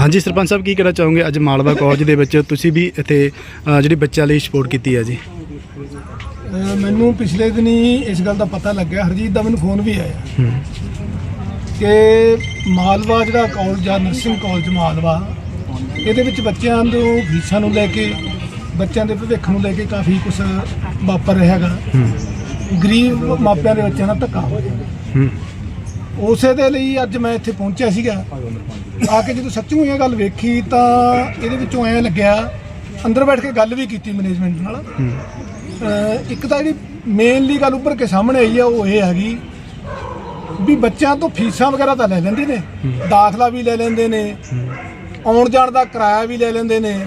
ਹਾਂਜੀ ਸਰਪੰਚ ਸਾਹਿਬ ਕੀ ਕਹਿਣਾ ਚਾਹੋਗੇ? ਅੱਜ ਮਾਲਵਾ ਕਾਲਜ ਦੇ ਵਿੱਚ ਤੁਸੀਂ ਵੀ ਇੱਥੇ ਅ, ਜਿਹੜੀ ਬੱਚਿਆਂ ਲਈ ਸਪੋਰਟ ਕੀਤੀ ਹੈ ਜੀ। ਅਹ ਮੈਨੂੰ ਪਿਛਲੇ ਦਿਨੀ ਇਸ ਗੱਲ ਦਾ ਪਤਾ ਲੱਗਿਆ। ਹਰਜੀਤ ਦਾ ਮੈਨੂੰ ਫੋਨ ਵੀ ਆਇਆ। ਕਿ ਮਾਲਵਾ ਜਿਹੜਾ ਕਾਲਜ ਆ ਨਰਸਿੰਗ ਕਾਲਜ ਮਾਲਵਾ ਇਹਦੇ ਵਿੱਚ ਬੱਚਿਆਂ ਨੂੰ ਫੀਸਾਂ ਨੂੰ ਲੈ ਕੇ ਬੱਚਿਆਂ ਦੇ ਭਵਿੱਖ ਨੂੰ ਲੈ ਕੇ ਕਾਫੀ ਕੁਝ ਵਾਪਰ ਰਿਹਾ ਹੈਗਾ। ਗਰੀਬ ਮਾਪਿਆਂ ਦੇ ਬੱਚਿਆਂ ਨਾਲ ਧੱਕਾ ਹੋ ਰਿਹਾ। ਹੂੰ। ਉਸੇ ਦੇ ਲਈ ਅੱਜ ਮੈਂ ਇੱਥੇ ਪਹੁੰਚਿਆ ਸੀਗਾ। ਆ ਕੇ ਜਦੋਂ ਸੱਚੂ ਇਹ ਗੱਲ ਵੇਖੀ ਤਾਂ ਇਹਦੇ ਵਿੱਚੋਂ ਐਂ ਲੱਗਿਆ, ਅੰਦਰ ਬੈਠ ਕੇ ਗੱਲ ਵੀ ਕੀਤੀ ਮੈਨੇਜਮੈਂਟ ਨਾਲ। ਅਹ ਇੱਕ ਤਾਂ ਜਿਹੜੀ ਮੇਨਲੀ ਗੱਲ ਉੱਪਰ ਕੇ ਸਾਹਮਣੇ ਆਈ ਆ, ਉਹ ਇਹ ਹੈਗੀ ਵੀ ਬੱਚਿਆਂ ਤੋਂ ਫੀਸਾਂ ਵਗੈਰਾ ਤਾਂ ਲੈ ਲੈਂਦੇ ਨੇ, ਦਾਖਲਾ ਵੀ ਲੈ ਲੈਂਦੇ ਨੇ, ਆਉਣ ਜਾਣ ਦਾ ਕਿਰਾਇਆ ਵੀ ਲੈ ਲੈਂਦੇ ਨੇ।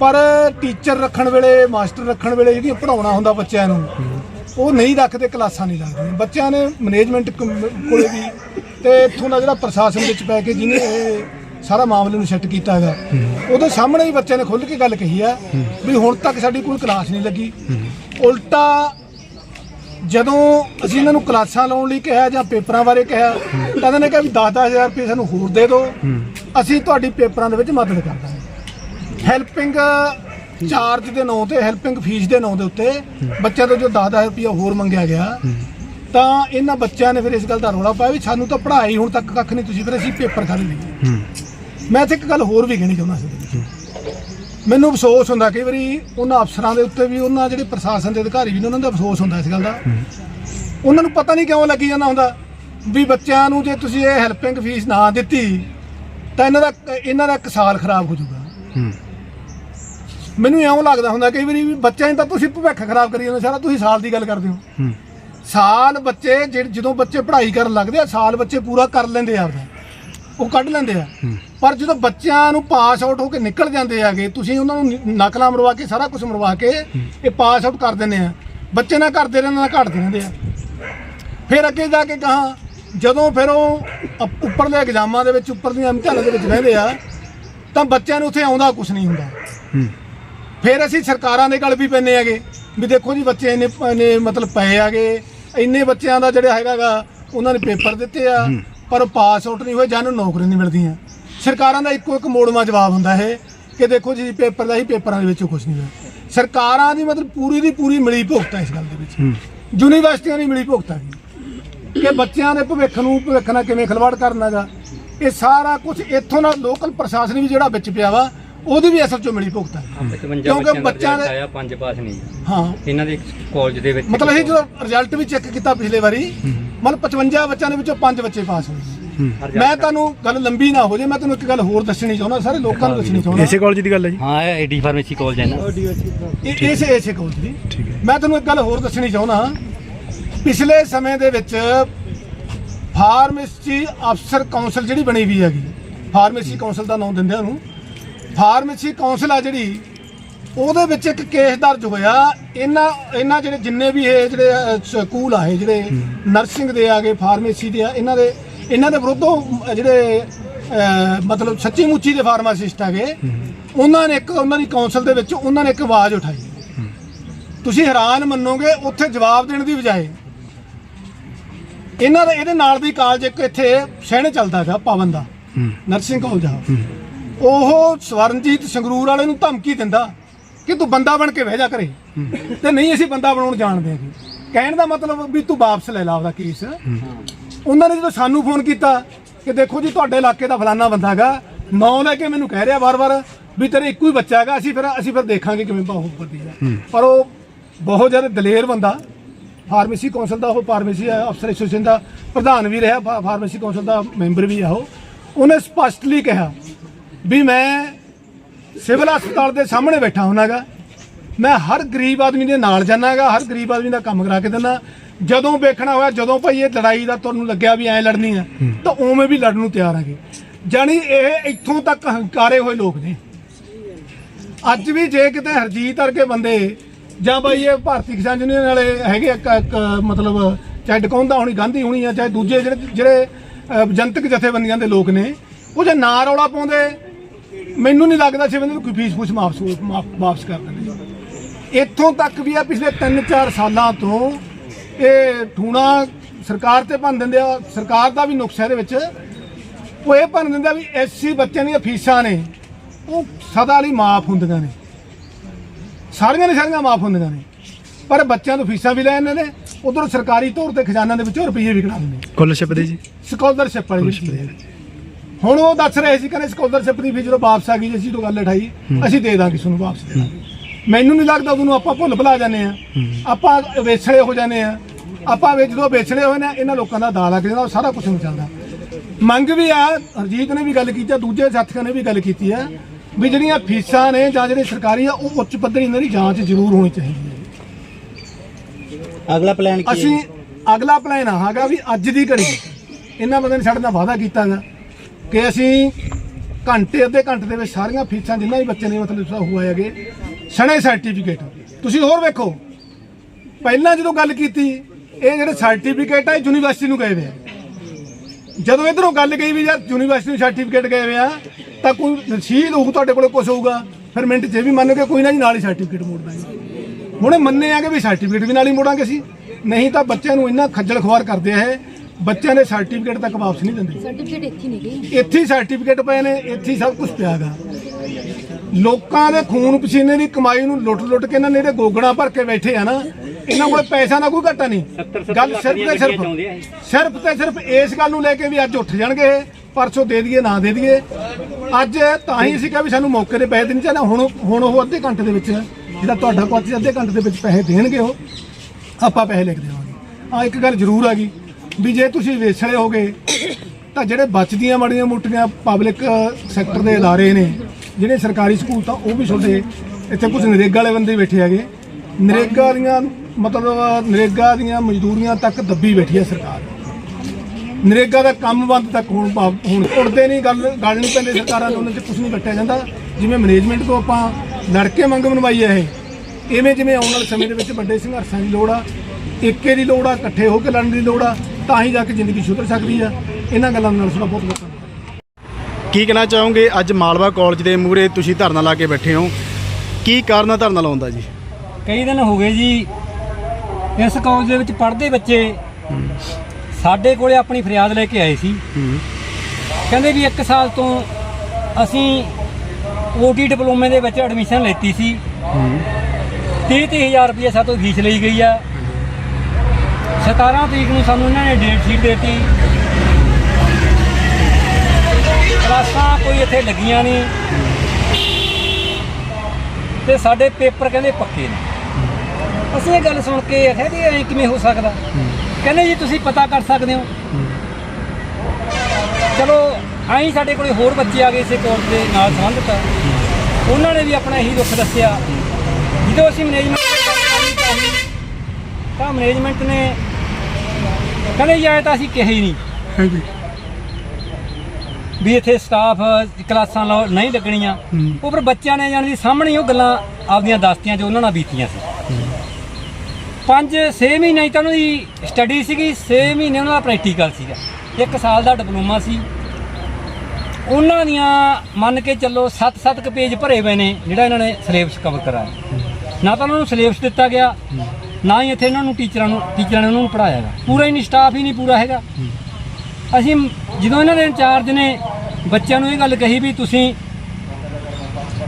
ਪਰ ਟੀਚਰ ਰੱਖਣ ਵੇਲੇ, ਮਾਸਟਰ ਰੱਖਣ ਵੇਲੇ ਜਿਹੜੀਆਂ ਪੜਾਉਣਾ ਹੁੰਦਾ ਬੱਚਿਆਂ ਨੂੰ ਉਹ ਨਹੀਂ ਰੱਖਦੇ, ਕਲਾਸਾਂ ਨਹੀਂ ਲੱਗਦੀਆਂ। ਬੱਚਿਆਂ ਨੇ ਮੈਨੇਜਮੈਂਟ ਕੋਲੇ ਵੀ ਤੇ ਇੱਥੋਂ ਦਾ ਜਿਹੜਾ ਪ੍ਰਸ਼ਾਸਨ ਵਿੱਚ ਪੈ ਕੇ ਜਿਹਨੇ ਇਹ ਸਾਰਾ ਮਾਮਲੇ ਨੂੰ ਸੈੱਟ ਕੀਤਾ ਹੈਗਾ, ਉਹਦੇ ਸਾਹਮਣੇ ਹੀ ਬੱਚਿਆਂ ਨੇ ਖੁੱਲ੍ਹ ਕੇ ਗੱਲ ਕਹੀ ਹੈ ਵੀ ਹੁਣ ਤੱਕ ਸਾਡੀ ਕੋਈ ਕਲਾਸ ਨਹੀਂ ਲੱਗੀ। ਉਲਟਾ ਜਦੋਂ ਅਸੀਂ ਇਹਨਾਂ ਨੂੰ ਕਲਾਸਾਂ ਲਾਉਣ ਲਈ ਕਿਹਾ ਜਾਂ ਪੇਪਰਾਂ ਬਾਰੇ ਕਿਹਾ, ਤਾਂ ਇਹਨਾਂ ਨੇ ਕਿਹਾ ਵੀ 10-10000 ਰੁਪਏ ਸਾਨੂੰ ਹੋਰ ਦੇ ਦਿਓ। ਅਸੀਂ ਤੁਹਾਡੀ ਪੇਪਰਾਂ ਦੇ ਵਿੱਚ ਮਦਦ ਕਰ ਦਾਂਗੇ। ਹੈਲਪਿੰਗ ਚਾਰਜ ਦੇ ਨਾਂ ਤੇ ਹੈਲਪਿੰਗ ਫੀਸ ਦੇ ਨਾਂ ਦੇ ਉੱਤੇ ਬੱਚਿਆਂ ਤੋਂ ਜੋ 10-10000 ਰੁਪਏ ਹੋਰ ਮੰਗਿਆ ਗਿਆ। ਤਾਂ ਇਹਨਾਂ ਬੱਚਿਆਂ ਨੇ ਫਿਰ ਇਸ ਗੱਲ ਦਾ ਰੌਲਾ ਪਾਇਆ ਵੀ ਸਾਨੂੰ ਤਾਂ ਪੜ੍ਹਾਈ ਹੁਣ ਤੱਕ ਕੱਖ ਨਹੀਂ ਤੁਸੀਂ ਫਿਰ ਅਸੀਂ ਪੇਪਰ ਕਰ ਲਈਏ ਮੈਂ ਇੱਥੇ ਇੱਕ ਗੱਲ ਹੋਰ ਵੀ ਕਹਿਣੀ ਚਾਹੁੰਦਾ ਸੀ। ਮੈਨੂੰ ਅਫਸੋਸ ਹੁੰਦਾ ਕਈ ਵਾਰੀ ਉਹਨਾਂ ਅਫਸਰਾਂ ਦੇ ਉੱਤੇ ਵੀ ਉਹਨਾਂ ਜਿਹੜੇ ਪ੍ਰਸ਼ਾਸਨ ਦੇ ਅਧਿਕਾਰੀ ਵੀ ਨੇ ਉਹਨਾਂ ਦਾ ਅਫਸੋਸ ਹੁੰਦਾ ਇਸ ਗੱਲ ਦਾ। ਉਹਨਾਂ ਨੂੰ ਪਤਾ ਨਹੀਂ ਕਿਉਂ ਲੱਗੀ ਜਾਂਦਾ ਹੁੰਦਾ ਵੀ ਬੱਚਿਆਂ ਨੂੰ ਜੇ ਤੁਸੀਂ ਇਹ ਹੈਲਪਿੰਗ ਫੀਸ ਨਾ ਦਿੱਤੀ ਤਾਂ ਇਹਨਾਂ ਦਾ ਇਹਨਾਂ ਦਾ ਇੱਕ ਸਾਲ ਖਰਾਬ ਹੋ ਜਾਊਗਾ। ਮੈਨੂੰ ਇਉਂ ਲੱਗਦਾ ਹੁੰਦਾ ਕਈ ਵਾਰੀ ਵੀ ਬੱਚਿਆਂ ਦਾ ਤੁਸੀਂ ਭਵਿੱਖ ਖਰਾਬ ਕਰੀ ਜਾਂਦੇ ਸਾਰਾ ਤੁਸੀਂ ਸਾਲ ਦੀ ਗੱਲ ਕਰਦੇ ਹੋ। ਸਾਲ ਬੱਚੇ ਜਿਹੜੇ- ਜਦੋਂ ਬੱਚੇ ਪੜ੍ਹਾਈ ਕਰਨ ਲੱਗਦੇ ਆ ਸਾਲ ਬੱਚੇ ਪੂਰਾ ਕਰ ਲੈਂਦੇ ਆ ਆਪਦਾ। ਉਹ ਕੱਢ ਲੈਂਦੇ ਆ। ਪਰ ਜਦੋਂ ਬੱਚਿਆਂ ਨੂੰ ਪਾਸ ਆਊਟ ਹੋ ਕੇ ਨਿਕਲ ਜਾਂਦੇ ਆਗੇ ਤੁਸੀਂ ਉਹਨਾਂ ਨੂੰ ਨਕਲਾਂ ਮਰਵਾ ਕੇ ਸਾਰਾ ਕੁਝ ਮਰਵਾ ਕੇ ਇਹ ਪਾਸ ਆਊਟ ਕਰ ਦਿੰਦੇ ਆ। ਬੱਚੇ ਨਾ ਕਰਦੇ ਰਹਿੰਦੇ ਨਾ ਘਟਦੇ ਰਹਿੰਦੇ ਆ। ਫਿਰ ਅੱਗੇ ਜਾ ਕੇ ਕਹਾ ਜਦੋਂ ਫਿਰ ਉਹ ਅਪ- ਉੱਪਰਲੇ ਐਗਜ਼ਾਮਾਂ ਦੇ ਵਿੱਚ ਉੱਪਰਲੀਆਂ ਇਮਤਿਹਾਨਾਂ ਦੇ ਵਿੱਚ ਬਹਿੰਦੇ ਆ ਤਾਂ ਬੱਚਿਆਂ ਨੂੰ ਉੱਥੇ ਆਉਂਦਾ ਕੁਝ ਨਹੀਂ ਹੁੰਦਾ। ਫਿਰ ਅਸੀਂ ਸਰਕਾਰਾਂ ਦੇ ਗੱਲ ਵੀ ਪੈਨੇ ਹੈਗੇ। ਵੀ ਦੇਖੋ ਜੀ ਬੱਚੇ ਇੰਨੇ ਮਤਲਬ ਪਏ ਹੈਗੇ। ਇੰਨੇ ਬੱਚਿਆਂ ਦਾ ਜਿਹੜਾ ਹੈਗਾਗਾ ਉਹਨਾਂ ਨੇ ਪੇਪਰ ਦਿੱਤੇ ਆ ਪਰ ਪਾਸ ਆਊਟ ਨਹੀਂ ਹੋਏ ਜਾਂ ਨੂੰ ਨੌਕਰੀ ਨਹੀਂ ਮਿਲਦੀਆਂ। ਸਰਕਾਰਾਂ ਦਾ ਇੱਕੋ ਇੱਕ ਮੋੜਵਾ ਜਵਾਬ ਹੁੰਦਾ ਹੈ ਕਿ ਦੇਖੋ ਜੀ ਪੇਪਰ ਦਾ ਹੀ ਪੇਪਰਾਂ ਦੇ ਵਿੱਚ ਕੁਝ ਨਹੀਂ ਹੋਇਆ। ਸਰਕਾਰਾਂ ਦੀ ਮਤਲਬ ਪੂਰੀ ਦੀ ਪੂਰੀ ਮਿਲੀ ਭੁਗਤ ਹੈ ਇਸ ਗੱਲ ਦੇ ਵਿੱਚ। ਯੂਨੀਵਰਸਿਟੀਆਂ ਦੀ ਮਿਲੀ ਭੁਗਤ ਹੈ ਕਿ ਬੱਚਿਆਂ ਦੇ ਭਵਿੱਖ ਨੂੰ ਭਵਿੱਖ ਨਾਲ ਕਿਵੇਂ ਖਿਲਵਾੜ ਕਰਨਾਗਾ ਇਹ ਸਾਰਾ ਕੁਝ ਇੱਥੋਂ ਦਾ ਲੋਕਲ ਪ੍ਰਸ਼ਾਸਨ ਵੀ ਜਿਹੜਾ ਵਿੱਚ ਪਿਆ ਵਾ ਉਹਦੀ ਵੀ ਅਸਲ ਚੋਂ ਮਿਲੀ ਭੁਗਤ ਹੈ। 55 ਕਿਉਂਕਿ ਬੱਚਿਆਂ ਦਾ ਆਇਆ ਪੰਜ ਪਾਸ ਨਹੀਂ ਹਾਂ। ਇਹਨਾਂ ਦੇ ਕਾਲਜ ਦੇ ਵਿੱਚ ਮਤਲਬ ਇਹ ਜਦੋਂ ਰਿਜ਼ਲਟ ਵੀ ਚੈੱਕ ਕੀਤਾ ਪਿਛਲੇ ਵਾਰੀ ਮਤਲਬ 55 ਬੱਚਿਆਂ ਦੇ ਵਿੱਚੋਂ 5 ਬੱਚੇ ਪਾਸ ਹੋਏ ਮੈਂ ਤੁਹਾਨੂੰ ਗੱਲ ਲੰਬੀ ਨਾ ਹੋ ਜੇ ਮੈਂ ਤੁਹਾਨੂੰ ਇੱਕ ਗੱਲ ਹੋਰ ਦੱਸਣੀ ਚਾਹੁੰਦਾ ਸਾਰੇ ਲੋਕਾਂ ਨੂੰ ਦੱਸਣੀ ਚਾਹੁੰਦਾ। ਇਸੇ ਕਾਲਜ ਦੀ ਗੱਲ ਹੈ ਜੀ? ਹਾਂ ਇਹ ਏਡੀ ਫਾਰਮੇਸੀ ਕਾਲਜ ਹੈ ਨਾ। ਇਹ ਇਸੇ ਇਸੇ ਕਾਲਜ ਦੀ। ਠੀਕ ਹੈ। ਮੈਂ ਤੁਹਾਨੂੰ ਇੱਕ ਗੱਲ ਹੋਰ ਦੱਸਣੀ ਚਾਹੁੰਦਾ। ਪਿਛਲੇ ਸਮੇਂ ਦੇ ਵਿੱਚ ਫਾਰਮੇਸੀ ਅਫਸਰ ਕੌਂਸਲ ਜਿਹੜੀ ਬਣੀ ਹੋਈ ਹੈਗੀ ਫਾਰਮੇਸੀ ਕੌਂਸਲ ਦਾ ਨਾਮ ਦਿੰਦੇ ਉਹਨੂੰ। ਫਾਰਮੇਸੀ ਕੌਂਸਲ ਆ ਜਿਹੜੀ ਉਹਦੇ ਵਿੱਚ ਇੱਕ ਕੇਸ ਦਰਜ ਹੋਇਆ। ਇਹਨਾਂ ਇਹਨਾਂ ਜਿਹੜੇ ਜਿੰਨੇ ਵੀ ਇਹ ਜਿਹੜੇ ਸਕੂਲ ਆ ਇਹ ਜਿਹੜੇ ਨਰਸਿੰਗ ਦੇ ਆਗੇ ਫਾਰਮੇਸੀ ਦੇ ਆ ਇਹਨਾਂ ਦੇ ਇਹਨਾਂ ਦੇ ਵਿਰੁੱਧੋਂ ਜਿਹੜੇ ਮਤਲਬ ਸੱਚੀ ਮੁੱਚੀ ਦੇ ਫਾਰਮਾਸਿਸਟ ਹੈਗੇ ਉਹਨਾਂ ਨੇ ਇੱਕ ਉਹਨਾਂ ਦੀ ਕੌਂਸਲ ਦੇ ਵਿੱਚ ਉਹਨਾਂ ਨੇ ਇੱਕ ਆਵਾਜ਼ ਉਠਾਈ। ਤੁਸੀਂ ਹੈਰਾਨ ਮੰਨੋਗੇ ਉੱਥੇ ਜਵਾਬ ਦੇਣ ਦੀ ਬਜਾਏ ਇਹਨਾਂ ਦਾ ਇਹਦੇ ਨਾਲ ਦੀ ਕਾਲਜ ਇੱਕ ਇੱਥੇ ਸਹਿਣੇ ਚੱਲਦਾ ਹੈਗਾ ਪਵਨ ਦਾ ਨਰਸਿੰਗ ਕਾਲਜ ਆ ਉਹ ਸਵਰਨਜੀਤ ਸੰਗਰੂਰ ਵਾਲੇ ਨੂੰ ਧਮਕੀ ਦਿੰਦਾ ਕਿ ਤੂੰ ਬੰਦਾ ਬਣ ਕੇ ਬਹਿ ਜਾ ਕਰੇ ਤੇ ਨਹੀਂ ਅਸੀਂ ਬੰਦਾ ਬਣਾਉਣ ਜਾਣਦੇ ਹੈਗੇ। ਕਹਿਣ ਦਾ ਮਤਲਬ ਵੀ ਤੂੰ ਵਾਪਸ ਲੈ ਲਾ ਉਹਦਾ ਕੇਸ। ਉਹਨਾਂ ਨੇ ਜਦੋਂ ਸਾਨੂੰ ਫੋਨ ਕੀਤਾ ਕਿ ਦੇਖੋ ਜੀ ਤੁਹਾਡੇ ਇਲਾਕੇ ਦਾ ਫਲਾਨਾ ਬੰਦਾ ਹੈਗਾ ਨਾਂ ਲੈ ਕੇ ਮੈਨੂੰ ਕਹਿ ਰਿਹਾ ਵਾਰ-ਵਾਰ ਵੀ ਤੇਰੇ ਇੱਕੋ ਹੀ ਬੱਚਾ ਹੈਗਾ ਅਸੀਂ ਫਿਰ ਅਸੀਂ ਫਿਰ ਦੇਖਾਂਗੇ ਕਿਵੇਂ ਬਾਹੂ ਕਰਦੀ ਹੈ। ਪਰ ਉਹ ਬਹੁਤ ਜ਼ਿਆਦਾ ਦਲੇਰ ਬੰਦਾ ਫਾਰਮੇਸੀ ਕੌਂਸਲ ਦਾ ਉਹ ਫਾਰਮੇਸੀ ਅਫਸਰ ਐਸੋਸੀਏਸ਼ਨ ਦਾ ਪ੍ਰਧਾਨ ਵੀ ਰਿਹਾ ਫਾਰਮੇਸੀ ਕੌਂਸਲ ਦਾ ਮੈਂਬਰ ਵੀ ਆ ਉਹ। ਉਹਨੇ ਸਪਸ਼ਟਲੀ ਕਿਹਾ ਵੀ ਮੈਂ ਸਿਵਲ ਹਸਪਤਾਲ ਦੇ ਸਾਹਮਣੇ ਬੈਠਾ ਹੁੰਨਾਗਾ। ਮੈਂ ਹਰ ਗਰੀਬ ਆਦਮੀ ਦੇ ਨਾਲ ਜਾਣਾਗਾ ਹਰ ਗਰੀਬ ਆਦਮੀ ਦਾ ਕੰਮ ਕਰਾ ਕੇ ਦਿੰਦਾ ਜਦੋਂ ਵੇਖਣਾ ਹੋਇਆ ਜਦੋਂ ਭਾਈ ਇਹ ਲੜਾਈ ਦਾ ਤੁਹਾਨੂੰ ਲੱਗਿਆ ਵੀ ਐ ਲੜਨੀ ਆ ਤਾਂ ਉਵੇਂ ਵੀ ਲੜਨ ਨੂੰ ਤਿਆਰ ਹੈਗੇ ਜਾਣੀ ਇਹ ਇੱਥੋਂ ਤੱਕ ਹੰਕਾਰੇ ਹੋਏ ਲੋਕ ਨੇ। ਅੱਜ ਵੀ ਜੇ ਕਿਤੇ ਹਰਜੀਤ ਵਰਗੇ ਬੰਦੇ ਜਾਂ ਬਾਈ ਇਹ ਭਾਰਤੀ ਕਿਸਾਨ ਯੂਨੀਅਨ ਵਾਲੇ ਹੈਗੇ ਇੱਕ ਇੱਕ ਮਤਲਬ ਚਾਹੇ ਡਕਾਉਂਦਾ ਹੋਣੀ ਗਾਂਧੀ ਹੋਣੀ ਆ ਚਾਹੇ ਦੂਜੇ ਜਿਹੜੇ ਜਿਹੜੇ ਜਨਤਕ ਜਥੇਬੰਦੀਆਂ ਦੇ ਲੋਕ ਨੇ ਉਹ ਜੇ ਨਾ ਰੌਲਾ ਪਾਉਂਦੇ ਮੈਨੂੰ ਨਹੀਂ ਲੱਗਦਾ ਸੀ ਨੂੰ ਕੋਈ ਫੀਸ ਫੂਸ ਮਾਫ- ਵਾਪਸ ਕਰ ਦੇਣਗੇ ਇੱਥੋਂ ਤੱਕ ਵੀ ਆ ਪਿਛਲੇ 3-4 ਸਾਲਾਂ ਤੋਂ ਇਹ ਠੂਣਾ ਸਰਕਾਰ ਤੇ ਭੰਨ ਦਿੰਦੇ ਆ। ਸਰਕਾਰ ਦਾ ਵੀ ਨੁਕਸ ਹੈ ਇਹਦੇ ਵਿੱਚ। ਉਹ ਇਹ ਭੰਨ ਦਿੰਦਾ ਵੀ ਐਸਸੀ ਬੱਚਿਆਂ ਦੀਆਂ ਫੀਸਾਂ ਨੇ ਉਹ ਸਦਾ ਲਈ ਮਾਫ ਹੁੰਦੀਆਂ ਨੇ। ਸਾਰੀਆਂ ਦੇ ਸਾਰੀਆਂ ਮਾਫ ਹੁੰਦੀਆਂ ਨੇ। ਪਰ ਬੱਚਿਆਂ ਤੋਂ ਫੀਸਾਂ ਵੀ ਲੈ ਜਾਂਦੇ ਨੇ ਉਧਰ ਸਰਕਾਰੀ ਤੌਰ ਤੇ ਖਜ਼ਾਨਾ ਦੇ ਵਿੱਚੋਂ ਰੁਪਈਏ ਵੀ ਕਢਾ ਦਿੰਦੇ ਕਾਲਰਸ਼ਿਪ ਦੇ ਜੀ। ਸਕਾਲਰਸ਼ਿਪ ਵਾਲੀ ਹੁਣ ਉਹ ਦੱਸ ਰਹੇ ਸੀ ਕਹਿੰਦੇ ਸਕਾਲਰਸ਼ਿਪ ਦੀ ਫੀਸ ਜਦੋਂ ਵਾਪਸ ਆ ਗਈ ਜੀ ਅਸੀਂ ਤੋਂ ਗੱਲ ਉਠਾਈ ਅਸੀਂ ਦੇ ਦਾਂਗੇ ਤੁਹਾਨੂੰ ਵਾਪਸ ਦੇ ਦਾਂਗੇ। ਮੈਨੂੰ ਨਹੀਂ ਲੱਗਦਾ ਉਹਨੂੰ ਆਪਾਂ ਭੁੱਲ ਭੁਲਾ ਜਾਂਦੇ ਆ ਆਪਾਂ ਵੇਚੜੇ ਹੋ ਜਾਂਦੇ ਆ ਆਪਾਂ ਵੇ ਜਦੋਂ ਵੇਚੜੇ ਹੋਏ ਨੇ ਇਹਨਾਂ ਲੋਕਾਂ ਦਾ ਦਾਲ ਲੱਗ ਜਾਂਦਾ ਉਹ ਸਾਰਾ ਕੁਝ ਨਹੀਂ ਚੱਲਦਾ ਮੰਗ ਵੀ ਆ ਹਰਜੀਤ ਨੇ ਵੀ ਗੱਲ ਕੀਤੀ ਆ ਦੂਜੇ ਸਾਥੀਆਂ ਨੇ ਵੀ ਗੱਲ ਕੀਤੀ ਆ ਵੀ ਜਿਹੜੀਆਂ ਫੀਸਾਂ ਨੇ ਜਾਂ ਜਿਹੜੇ ਸਰਕਾਰੀ ਆ ਉਹ ਉੱਚ ਪੱਧਰੀ ਇਹਨਾਂ ਦੀ ਜਾਂਚ ਜ਼ਰੂਰ ਹੋਣੀ ਚਾਹੀਦੀ ਹੈ। ਅਗਲਾ ਪਲਾਨ ਕੀ ਅਸੀਂ ਅਗਲਾ ਪਲਾਨ ਆ ਹੈਗਾ ਵੀ ਅੱਜ ਦੀ ਘੜੀ ਇਹਨਾਂ ਬੰਦੇ ਨੇ ਸਾਡੇ ਨਾਲ ਵਾਅਦਾ ਕੀਤਾਗਾ। ਕਿ ਅਸੀਂ ਘੰਟੇ, ਅੱਧੇ ਘੰਟੇ ਦੇ ਵਿੱਚ ਸਾਰੀਆਂ ਫੀਸਾਂ ਜਿੰਨਾ ਵੀ ਬੱਚੇ ਨੇ ਮਤਲਬ ਸਾ ਹੋਇਆ ਹੈਗੇ, ਸਣੇ ਸਰਟੀਫਿਕੇਟ ਤੁਸੀਂ ਹੋਰ ਵੇਖੋ, ਪਹਿਲਾਂ ਜਦੋਂ ਗੱਲ ਕੀਤੀ, ਇਹ ਜਿਹੜੇ ਸਰਟੀਫਿਕੇਟ ਆ, ਇਹ ਯੂਨੀਵਰਸਿਟੀ ਨੂੰ ਗਏ ਹੋਏ ਆ। ਜਦੋਂ ਇਧਰੋਂ ਗੱਲ ਗਈ ਵੀ ਯਾਰ ਯੂਨੀਵਰਸਿਟੀ ਨੂੰ ਸਰਟੀਫਿਕੇਟ ਗਏ ਵੇ ਆ, ਤਾਂ ਕੋਈ ਰਸੀਦ ਹੋਊ, ਤੁਹਾਡੇ ਕੋਲ ਕੁਝ ਹੋਊਗਾ। ਫਿਰ ਮਿੰਟ 'ਚ ਇਹ ਵੀ ਮੰਨ ਕੇ ਕੋਈ ਨਾ ਜੀ ਨਾਲ ਹੀ ਸਰਟੀਫਿਕੇਟ ਮੋੜ ਦਾਂਗੇ। ਹੁਣ ਇਹ ਮੰਨੇ ਆ ਕਿ ਵੀ ਸਰਟੀਫਿਕੇਟ ਵੀ ਨਾਲ ਹੀ ਮੋੜਾਂਗੇ ਅਸੀਂ। ਨਹੀਂ ਤਾਂ ਬੱਚਿਆਂ ਨੂੰ ਇੰਨਾ ਖੱਜਲ ਖੁਆਰ ਕਰਦੇ ਆ ਇਹ ਬੱਚਿਆਂ ਦੇ ਸਰਟੀਫਿਕੇਟ ਤੱਕ ਵਾਪਸ ਨਹੀਂ ਦਿੰਦੇ। ਸਰਟੀਫਿਕੇਟ ਇੱਥੇ ਨਹੀਂ ਗਈ ਇੱਥੇ ਹੀ ਸਰਟੀਫਿਕੇਟ ਪਏ ਨੇ ਇੱਥੇ ਹੀ ਸਭ ਕੁਝ ਪਿਆਗਾ ਲੋਕਾਂ ਦੇ ਖੂਨ ਪਸੀਨੇ ਦੀ ਕਮਾਈ ਨੂੰ ਲੁੱਟ-ਲੁੱਟ ਕੇ ਇਹਨਾਂ ਨੇ ਜਿਹੜੇ ਗੋਗਣਾ ਭਰ ਕੇ ਬੈਠੇ ਆ ਨਾ ਇਹਨਾਂ ਕੋਲ ਪੈਸਾ ਦਾ ਕੋਈ ਘਾਟਾ ਨਹੀਂ। ਗੱਲ ਸਿਰਫ ਤੇ ਸਿਰਫ ਸਿਰਫ ਤੇ ਸਿਰਫ ਇਸ ਗੱਲ ਨੂੰ ਲੈ ਕੇ ਵੀ ਅੱਜ ਉੱਠ ਜਾਣਗੇ ਪਰਸੋਂ ਦੇ ਦਈਏ ਨਾ ਦੇ ਦਈਏ। ਅੱਜ ਤਾਂ ਹੀ ਅਸੀਂ ਕਿਹਾ ਵੀ ਸਾਨੂੰ ਮੌਕੇ ਤੇ ਪੈਸੇ ਦੇਣੇ ਚਾਹੀਦੇ ਹੁਣ ਹੁਣ ਉਹ ਅੱਧੇ ਘੰਟੇ ਦੇ ਵਿੱਚ ਜਿਹੜਾ ਤੁਹਾਡਾ ਕੋਚ ਅੱਧੇ ਘੰਟੇ ਦੇ ਵਿੱਚ ਪੈਸੇ ਦੇਣਗੇ ਉਹ। ਆਪਾਂ ਪੈਸੇ ਲਿਖ ਦੇਵਾਂਗੇ। ਆ ਇੱਕ ਗੱਲ ਜ਼ਰੂਰ ਆ ਗਈ ਵੀ ਜੇ ਤੁਸੀਂ ਵੇਚਲੇ ਹੋਗੇ ਤਾਂ ਜਿਹੜੇ ਬਚਦੀਆਂ ਮੜੀਆਂ ਮੁੱਟੀਆਂ ਪਬਲਿਕ ਸੈਕਟਰ ਦੇ ادارے ਨੇ ਜਿਹੜੇ ਸਰਕਾਰੀ ਸਕੂਲ ਤਾਂ ਉਹ ਵੀ ਤੁਹਾਡੇ ਇੱਥੇ ਕੁਝ ਨਰੇਗਾ ਵਾਲੇ ਬੰਦੇ ਬੈਠੇ ਹੈਗੇ ਨਰੇਗਾ ਦੀਆਂ ਮਤਲਬ ਨਰੇਗਾ ਦੀਆਂ ਮਜ਼ਦੂਰੀਆਂ ਤੱਕ ਦੱਬੀ ਬੈਠੀ ਹੈ ਸਰਕਾਰ ਨਰੇਗਾ ਦਾ ਕੰਮ ਬੰਦ ਤੱਕ ਹੁਣ ਭਾ- ਹੁਣ ਉੜਦੇ ਨਹੀਂ ਗੱਲ ਗੱਲ ਨਹੀਂ ਪੈਂਦੇ ਸਰਕਾਰਾਂ ਦੇ ਉਹਨਾਂ 'ਚ ਕੁਝ ਨਹੀਂ ਕੱਟਿਆ ਜਾਂਦਾ ਜਿਵੇਂ ਮੈਨੇਜਮੈਂਟ ਤੋਂ ਆਪਾਂ ਲੜ ਕੇ ਮੰਗ ਮਨਵਾਈ ਹੈ ਇਹ ਇਵੇਂ ਜਿਵੇਂ ਆਉਣ ਵਾਲੇ ਸਮੇਂ ਦੇ ਵਿੱਚ ਵੱਡੇ ਸੰਘਰਸ਼ਾਂ ਦੀ ਲੋੜ ਆ ਏਕੇ ਦੀ ਲੋੜ ਆ ਇਕੱਠੇ ਹੋ ਕੇ ਲੜਨ ਦੀ ਲੋੜ ਆ ਤਾਂ ਹੀ ਜਾ ਕੇ ਜ਼ਿੰਦਗੀ ਸੁਧਰ ਸਕਦੀ ਆ। ਇਹਨਾਂ ਗੱਲਾਂ ਨਾਲ ਤੁਹਾਡਾ ਬਹੁਤ ਬਹੁਤ ਕੀ ਕਹਿਣਾ ਚਾਹੋਗੇ? ਅੱਜ ਮਾਲਵਾ ਕਾਲਜ ਦੇ ਮੂਹਰੇ ਤੁਸੀਂ ਧਰਨਾ ਲਾ ਕੇ ਬੈਠੇ ਹੋ। ਕੀ ਕਾਰਨ ਆ ਧਰਨਾ ਲਾਉਣ ਦਾ ਜੀ? ਕਈ ਦਿਨ ਹੋ ਗਏ ਜੀ। ਇਸ ਕਾਲਜ ਦੇ ਵਿੱਚ ਪੜ੍ਹਦੇ ਬੱਚੇ ਸਾਡੇ ਕੋਲੇ ਆਪਣੀ ਫਰਿਆਦ ਲੈ ਕੇ ਆਏ ਸੀ। ਕਹਿੰਦੇ ਵੀ 1 ਸਾਲ ਤੋਂ ਅਸੀਂ ਓਟੀ ਡਿਪਲੋਮੇ ਦੇ ਵਿੱਚ ਐਡਮਿਸ਼ਨ ਲੈਤੀ ਸੀ। 30 ਹਜ਼ਾਰ ਰੁਪਏ ਸਾਤੋਂ ਫੀਸ ਲਈ ਗਈ ਆ। 17 ਤਰੀਕ ਨੂੰ ਸਾਨੂੰ ਇਹਨਾਂ ਨੇ ਡੇਟ ਸ਼ੀਟ ਦਿੱਤੀ। ਕਲਾਸਾਂ ਕੋਈ ਇੱਥੇ ਲੱਗੀਆਂ ਨਹੀਂ। ਤੇ ਸਾਡੇ ਪੇਪਰ ਕਹਿੰਦੇ ਪੱਕੇ ਨੇ। ਅਸੀਂ ਇਹ ਗੱਲ ਸੁਣ ਕੇ ਆਖਿਆ ਵੀ ਐਂ ਕਿਵੇਂ ਹੋ ਸਕਦਾ? ਕਹਿੰਦੇ ਜੀ ਤੁਸੀਂ ਪਤਾ ਕਰ ਸਕਦੇ ਹੋ। ਚਲੋ ਆਈ ਸਾਡੇ ਕੋਲੇ ਹੋਰ ਬੱਚੇ ਆ ਗਏ ਸੀ ਕੋਰਸ ਦੇ ਨਾਲ ਸੰਬੰਧਿਤ। ਉਹਨਾਂ ਨੇ ਵੀ ਆਪਣਾ ਇਹੀ ਦੁੱਖ ਦੱਸਿਆ। ਜਦੋਂ ਅਸੀਂ ਮੈਨੇਜਮੈਂਟ ਤਾਂ ਮੈਨੇਜਮੈਂਟ ਨੇ ਕਹਿੰਦੇ ਯਾਰ ਤਾਂ ਅਸੀਂ ਕਿਹਾ ਹੀ ਨਹੀਂ। ਹਾਂਜੀ। ਵੀ ਇੱਥੇ ਸਟਾਫ ਕਲਾਸਾਂ ਲਓ ਨਹੀਂ ਲੱਗਣੀਆਂ। ਉਹ ਪਰ ਬੱਚਿਆਂ ਨੇ ਜਾਣੀ ਸਾਹਮਣੇ ਹੀ ਉਹ ਗੱਲਾਂ ਆਪਦੀਆਂ ਦੱਸਤੀਆਂ ਜੋ ਉਹਨਾਂ ਨਾਲ ਬੀਤੀਆਂ ਸੀ। ਪੰਜ 6 ਮਹੀਨੇ ਹੀ ਤਾਂ ਉਹਨਾਂ ਦੀ ਸਟੱਡੀ ਸੀਗੀ 6 ਮਹੀਨੇ ਉਹਨਾਂ ਦਾ ਪ੍ਰੈਕਟੀਕਲ ਸੀਗਾ। ਇੱਕ ਸਾਲ ਦਾ ਡਿਪਲੋਮਾ ਸੀ। ਉਹਨਾਂ ਦੀਆਂ ਮੰਨ ਕੇ ਚੱਲੋ 7-7 ਕੁ ਪੇਜ ਭਰੇ ਹੋਏ ਨੇ ਜਿਹੜਾ ਇਹਨਾਂ ਨੇ ਸਿਲੇਬਸ ਕਵਰ ਕਰਾਇਆ। ਨਾ ਤਾਂ ਉਹਨਾਂ ਨੂੰ ਸਿਲੇਬਸ ਦਿੱਤਾ ਗਿਆ ਨਾ ਹੀ ਇੱਥੇ ਇਹਨਾਂ ਨੂੰ ਟੀਚਰਾਂ ਨੂੰ ਟੀਚਰਾਂ ਨੇ ਉਹਨਾਂ ਨੂੰ ਪੜਾਇਆ ਹੈਗਾ। ਪੂਰਾ ਹੀ ਨਹੀਂ ਸਟਾਫ ਹੀ ਨਹੀਂ ਪੂਰਾ ਹੈਗਾ। ਅਸੀਂ ਜਦੋਂ ਇਹਨਾਂ ਦੇ ਇੰਚਾਰਜ ਨੇ ਬੱਚਿਆਂ ਨੂੰ ਇਹ ਗੱਲ ਕਹੀ ਵੀ ਤੁਸੀਂ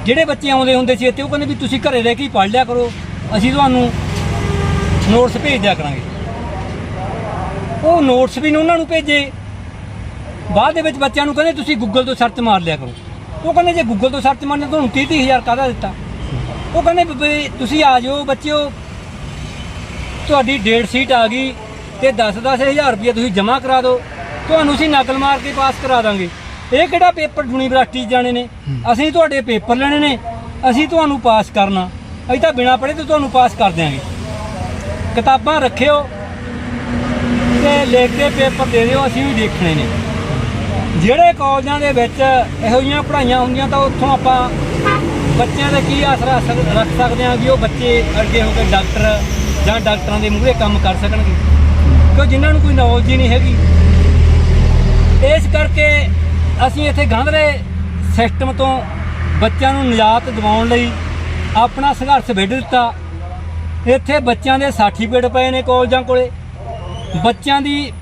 ਜਿਹੜੇ ਬੱਚੇ ਆਉਂਦੇ ਹੁੰਦੇ ਸੀ ਇੱਥੇ, ਉਹ ਕਹਿੰਦੇ ਵੀ ਤੁਸੀਂ ਘਰੇ ਰਹਿ ਕੇ ਹੀ ਪੜ੍ਹ ਲਿਆ ਕਰੋ। ਅਸੀਂ ਤੁਹਾਨੂੰ ਨੋਟਸ ਭੇਜ ਦਿਆ ਕਰਾਂਗੇ। ਉਹ ਨੋਟਸ ਵੀ ਨੇ ਉਹਨਾਂ ਨੂੰ ਭੇਜੇ। ਬਾਅਦ ਦੇ ਵਿੱਚ ਬੱਚਿਆਂ ਨੂੰ ਕਹਿੰਦੇ ਤੁਸੀਂ ਗੂਗਲ ਤੋਂ ਸਰਚ ਮਾਰ ਲਿਆ ਕਰੋ। ਉਹ ਕਹਿੰਦੇ ਜੇ ਗੂਗਲ ਤੋਂ ਸਰਚ ਮਾਰਨੇ ਤੁਹਾਨੂੰ 30 ਹਜ਼ਾਰ ਕਾਹਦਾ ਦਿੱਤਾ? ਉਹ ਕਹਿੰਦੇ ਵੀ ਤੁਸੀਂ ਆ ਜਾਓ ਬੱਚਿਓ। ਤੁਹਾਡੀ ਡੇਟ ਸ਼ੀਟ ਆ ਗਈ ਤੇ 10-10 ਹਜ਼ਾਰ ਰੁਪਏ ਤੁਸੀਂ ਜਮ੍ਹਾਂ ਕਰਾ ਦਿਓ। ਤੁਹਾਨੂੰ ਅਸੀਂ ਨਕਲ ਮਾਰ ਕੇ ਪਾਸ ਕਰਾ ਦਾਂਗੇ। ਇਹ ਕਿਹੜਾ ਪੇਪਰ ਯੂਨੀਵਰਸਿਟੀ ਜਾਣੇ ਨੇ? ਅਸੀਂ ਤੁਹਾਡੇ ਪੇਪਰ ਲੈਣੇ ਨੇ। ਅਸੀਂ ਤੁਹਾਨੂੰ ਪਾਸ ਕਰਨਾ। ਅਸੀਂ ਤਾਂ ਬਿਨਾ ਪੜ੍ਹੇ ਤੋਂ ਤੁਹਾਨੂੰ ਪਾਸ ਕਰ ਦਿਆਂਗੇ। ਕਿਤਾਬਾਂ ਰੱਖਿਓ ਤੇ ਲਿਖ ਕੇ ਪੇਪਰ ਦੇ ਦਿਓ ਅਸੀਂ ਵੀ ਦੇਖਣੇ ਨੇ। ਜਿਹੜੇ ਕਾਲਜਾਂ ਦੇ ਵਿੱਚ ਇਹੋ ਜਿਹੀਆਂ ਪੜ੍ਹਾਈਆਂ ਹੁੰਦੀਆਂ ਤਾਂ ਉੱਥੋਂ ਆਪਾਂ ਬੱਚਿਆਂ ਦਾ ਕੀ ਆਸਰਾ ਰੱਖ ਸਕਦੇ ਹਾਂ ਵੀ ਉਹ ਬੱਚੇ ਅੱਗੇ ਹੋ ਕੇ ਡਾਕਟਰ ਜਾਂ ਡਾਕਟਰਾਂ ਦੇ ਮੂਹਰੇ ਕੰਮ ਕਰ ਸਕਣਗੇ। ਕਿਉਂ ਜਿਨ੍ਹਾਂ ਨੂੰ ਕੋਈ ਨੌਲੇਜ ਹੀ ਨਹੀਂ ਹੈਗੀ। ਇਸ ਕਰਕੇ ਅਸੀਂ ਇੱਥੇ ਗਾਂਧਰੇ ਸਿਸਟਮ ਤੋਂ ਬੱਚਿਆਂ ਨੂੰ ਨਿਜਾਤ ਦਿਵਾਉਣ ਲਈ ਆਪਣਾ ਸੰਘਰਸ਼ ਵਿੱਢ ਦਿੱਤਾ। ਇੱਥੇ ਬੱਚਿਆਂ ਦੇ ਸਰਟੀਫਿਕੇਟ ਪਏ ਨੇ ਕਾਲਜਾਂ ਕੋਲੇ। ਬੱਚਿਆਂ ਦੀ